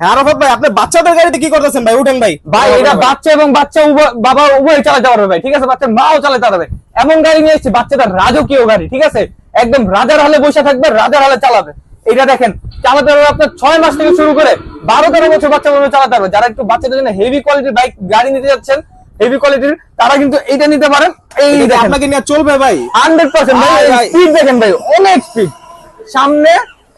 হ্যাঁ আরাফাত ভাই আপনি বাচ্চাদের গাড়িতে কি করতেছেন ভাই? উঠেন ভাই। ভাই এটা বাচ্চা এবং বাচ্চা বাবা উভয় চালাতে পারবে ভাই ঠিক আছে? বাচ্চার মাও চালাতে পারবে। এমন গাড়ি নিয়ে এসেছি রাজকীয় গাড়ি ঠিক আছে? একদম রাজার হালে বসে থাকবে রাজার হালে চালাবে। এটা দেখেন চালাতে পারবে আপনার ছয় মাস থেকে শুরু করে বারো তেরো বছর বাচ্চা চালাতে পারবে। যারা একটু বাচ্চাদের জন্য হেভি কোয়ালিটির বাইক গাড়ি নিতে যাচ্ছেন হেভি কোয়ালিটির তারা কিন্তু এটা নিতে পারেন। এই আপনাকে নিয়ে চলবে ভাই। হান্ড্রেড পার্সেন্ট আয়। স্পিড দেখেন ভাই অনেক স্পিড সামনে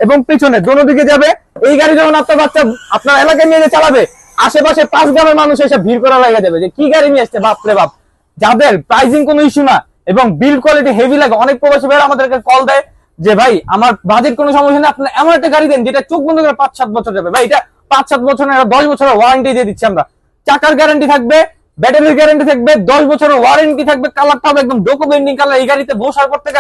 এবং পিছনে দোনো দিকে যাবে। এই গাড়ি যখন আপনার বাচ্চা, আপনার এলাকায় নিয়ে চালাবে, আশেপাশে পাঁচ গ্রামের মানুষ এসে ভিড় করা লাগা যাবে যে, কি গাড়ি নিয়ে আসছে, বাপরে বাপ। যাদের প্রাইসিং কোনো ইস্যু না এবং বিল্ড কোয়ালিটি হেভি লাগে, অনেক প্রবাসী ভাইরা আমাদেরকে কল দেয় যে, ভাই, আমার বাজেট কোনো সমস্যা নেই আপনি এমন একটা গাড়ি দেন যেটা চোখ বন্ধ করে পাঁচ, সাত বছর যাবে। ভাই, এটা পাঁচ, সাত বছর না দশ বছরের ওয়ারেন্টি দিয়ে দিচ্ছি আমরা। চাকার গ্যারান্টি থাকবে ব্যাটারির গ্যারান্টি থাকবে, দশ বছরের ওয়ারেন্টি থাকবে কালারটা হবে একদম ডকুমেন্টিং কালার এই গাড়িতে বসার পর থেকে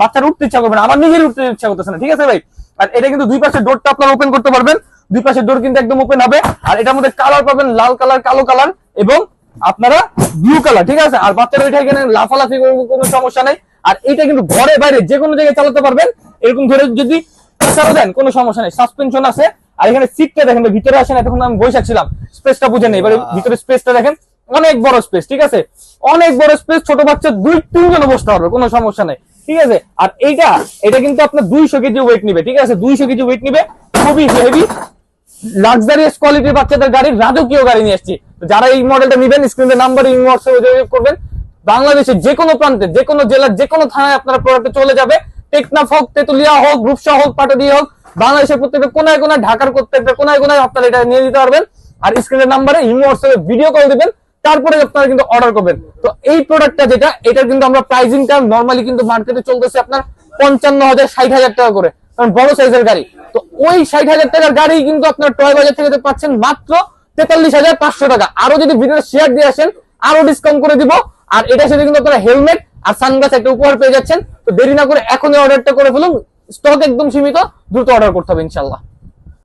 বাচ্চার উঠতে ইচ্ছা করবে না, আমার নিজের উঠতে ইচ্ছা করতেছে না, ঠিক আছে ভাই? আর এটা কিন্তু দুই পাশের ডোরটা আপনারা ওপেন করতে পারবেন। দুই পাশের ডোর কিন্তু একদম ওপেন হবে। আর এটার মধ্যে কালার পাবেন লাল কালার কালো কালার এবং আপনারা ব্লু কালার ঠিক আছে? আর বাচ্চারা এটা এখানে লাফালাফি কোনো সমস্যা নেই। আর এটা কিন্তু ঘরে বাইরে যে কোনো জায়গায় চালাতে পারবেন। এরকম ধরে যদি দেন, কোনো সমস্যা নেই। সাসপেনশন আছে। আর এখানে সিটটা দেখেন ভিতরে আসেন, এতক্ষণ আমি বসে ছিলাম স্পেসটা বুঝে নেই। এবারে ভিতরে স্পেসটা দেখেন। অনেক বড় স্পেস ঠিক আছে? অনেক বড় স্পেস ছোট বাচ্চা দুই তিনজনে বসতে পারবে, কোনো সমস্যা নেই। ঠিক আছে? আর এইটা, এটা কিন্তু আপনার দুইশো কেজি ওয়েট নিবে, ঠিক আছে? দুইশো কেজি ওয়েট নিবে, খুবই হেভি লাক্সারিয়াস কোয়ালিটির বাচ্চাদের গাড়ির রাজকীয় গাড়ি নিয়ে আসছি যারা এই মডেলটা নিবেন স্ক্রিনে নাম্বার হোয়াটসঅ্যাপে যোগাযোগ করবেন। বাংলাদেশের যে কোনো প্রান্তে যে কোনো জেলার যে কোনো থানায় আপনার প্রোডাক্ট চলে যাবে। টেকনাফ হোক, তেতুলিয়া হোক, রূপসা হোক পাটাদিয়া হোক, বাংলাদেশের প্রত্যেকটা কোনায় কোনায়, ঢাকার প্রত্যেকটা কোনায় কোনায় আপনারা এটা নিয়ে দিতে পারবেন। আর স্ক্রিনের নাম্বারে ইমো হোয়াটসঅ্যাপে ভিডিও কল দিবেন। তারপরে আপনারা কিন্তু অর্ডার করবেন। তো এই প্রোডাক্টটা যেটা, এটার কিন্তু আমরা প্রাইসিংটা নর্মালি কিন্তু মার্কেটে চলতেছে আপনার পঞ্চান্ন হাজার, ষাট হাজার টাকা করে, কারণ বড় সাইজের গাড়ি। তো ওই ষাট হাজার টাকার গাড়ি কিন্তু আপনার টয় বাজার থেকে পাচ্ছেন মাত্র তেতাল্লিশ হাজার পাঁচশো টাকা। আরও যদি ভিডিও শেয়ার দিয়ে আসেন, আরও ডিসকাউন্ট করে দিব। আর এটার সাথে কিন্তু আপনারা হেলমেট আর সানগ্লাস একটা উপহার পেয়ে যাচ্ছেন। তো দেরি না করে এখনই অর্ডারটা করে ফেলুন। স্টক একদম সীমিত, দ্রুত অর্ডার করতে হবে ইনশাল্লাহ